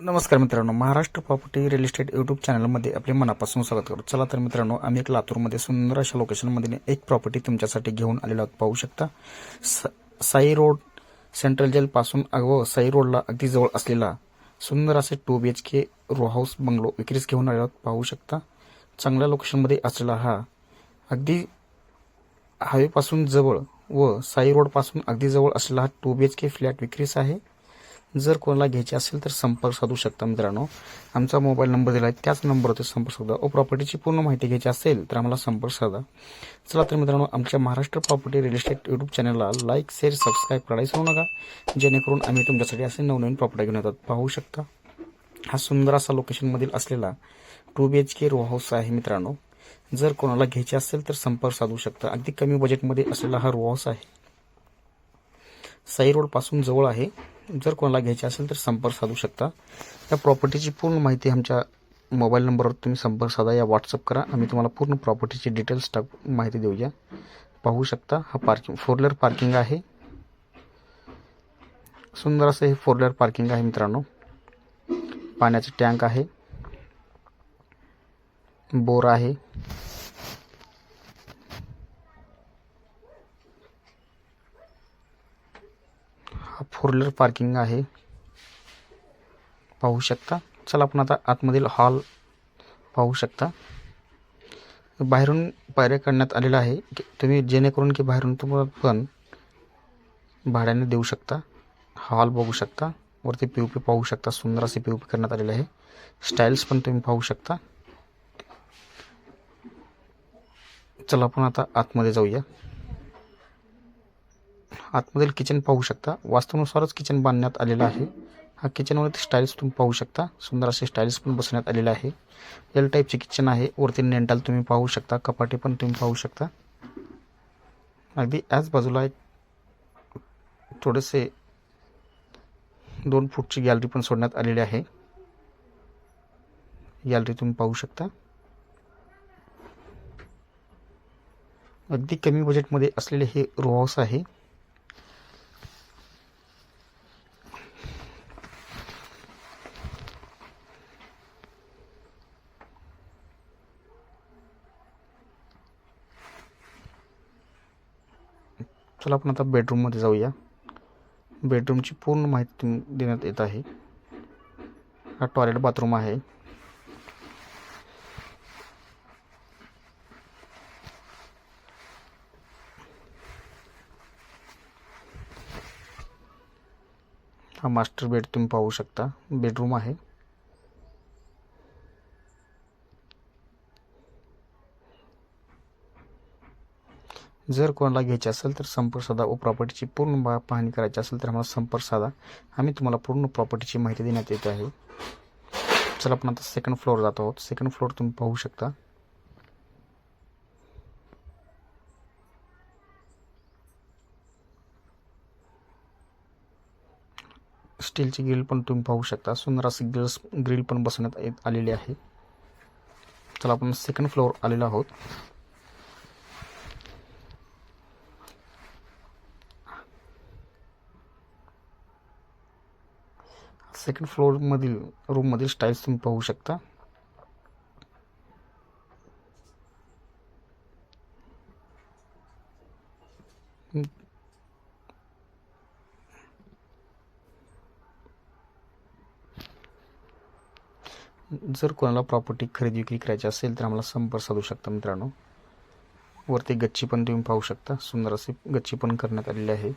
नमस्कार मित्रांनो Maharashtra property real estate YouTube चॅनलमध्ये आपले मनापासून स्वागत करू. चला तर मित्रांनो आम्ही एक लातूरमध्ये सुंदर अशा लोकेशनमध्ये एक प्रॉपर्टी तुमच्यासाठी घेऊन आलेलो पाहू शकता स साई रोड सेंट्रल जेलपासून व साई रोडला अगदी जवळ असलेला सुंदर असे two B H K row house bungalow विक्रीस घेऊन आलेला पाहू शकता चांगल्या लोकेशनमध्ये असलेला हा अगदी हायवेपासून जवळ व साई रोडपासून अगदी जवळ असलेला हा two B H K flat विक्रीस आहे. जर कोणाला घ्यायचे असेल तर संपर्क साधू शकता मित्रांनो. आमचा मोबाईल नंबर दिला आहे त्याच नंबरवरती संपर्क साधा. व प्रॉपर्टीची पूर्ण माहिती घ्यायची असेल तर आम्हाला संपर्क साधा. चला तर मित्रांनो आमच्या Maharashtra property real estate YouTube चॅनलला लाईक शेअर सबस्क्राईब करायला विसरू नका. जेणेकरून आम्ही तुमच्यासाठी असे नवनवीन प्रॉपर्टी घेऊन येतात. पाहू शकता. हा सुंदर असा लोकेशनमधील असलेला two B H K row house आहे मित्रांनो. जर कोणाला घ्यायचे असेल तर संपर्क साधू शकता. अगदी कमी बजेटमध्ये असलेला हा रो हाऊस आहे. साई रोडपासून जवळ आहे. जर कोणाला घ्यायचे असेल तर संपर्क साधू शकता. या प्रॉपर्टीची पूर्ण माहिती आमच्या मोबाईल नंबरवर तुम्ही संपर्क साधा या व्हॉट्सअप करा. आम्ही तुम्हाला पूर्ण प्रॉपर्टीची डिटेल्स टाक माहिती देऊया. पाहू शकता हा पार्किंग फोर व्हीलर पार्किंग आहे. सुंदर असं हे फोर व्हीलर पार्किंग आहे मित्रांनो. पाण्याचं टँक आहे. बोर आहे. फोर व्हीलर पार्किंग आहे. पाहू शकता. चला आपण आता आतमधील हॉल पाहू शकता. बाहेरून पायऱ्या काढण्यात आलेला आहे. की तुम्ही जेणेकरून की बाहेरून शकता. हॉल बघू शकता. वरती पी पी पाहू शकता. सुंदर असे पी पी करण्यात आलेले आहे. स्टाईल्स तुम्ही शकता. चला आपण आता आतमध्ये जाऊया. आतमधील किचन पाहू शकता. वास्तूनुसारच किचन बांधण्यात आलेलं आहे. हा किचनवरती स्टाईल्स तुम्ही पाहू शकता. सुंदर असे स्टाईल्स पण बसवण्यात आलेले आहे. एल टाईपचे किचन आहे. वरती नेंटाल तुम्ही पाहू शकता. कपाटे पण तुम्ही पाहू शकता. अगदी याच बाजूला एक थोडेसे दोन फूटची गॅलरी पण सोडण्यात आलेली आहे. गॅलरी तुम्ही पाहू शकता. अगदी कमी बजेटमध्ये असलेले हे रो हाऊस आहे. चला आपण आता बेडरूममध्ये जाऊया. बेडरूमची पूर्ण माहिती देण्यात येत आहे. हा टॉयलेट बाथरूम आहे. हा मास्टर बेड तुम्ही पाहू शकता. बेडरूम आहे. जर कोणाला घ्यायचे असेल तर संपर्क साधा व प्रॉपर्टीची पूर्ण बा पाहणी करायची असेल तर आम्हाला संपर्क साधा आम्ही तुम्हाला पूर्ण प्रॉपर्टीची माहिती देण्यात येत आहे. चला आपण आता सेकंड फ्लोअर जात आहोत. सेकंड फ्लोअर तुम्ही पाहू शकता. स्टीलची ग्रिल पण तुम्ही पाहू शकता. सुंदर असे ग्रिल्स ग्रिल पण बसवण्यात येत आलेली आहे. चला आपण सेकंड फ्लोअर आलेलो आहोत. सेकंड फ्लोअरमधील रूममधील स्टाईल्स तुम्ही पाहू शकता. जर कोणाला प्रॉपर्टी खरेदी विक्री करायची असेल तर आम्हाला संपर्क साधू शकता मित्रांनो. वरती गच्ची पण तुम्ही पाहू शकता. सुंदर अशी गच्ची पण करण्यात आलेली आहे.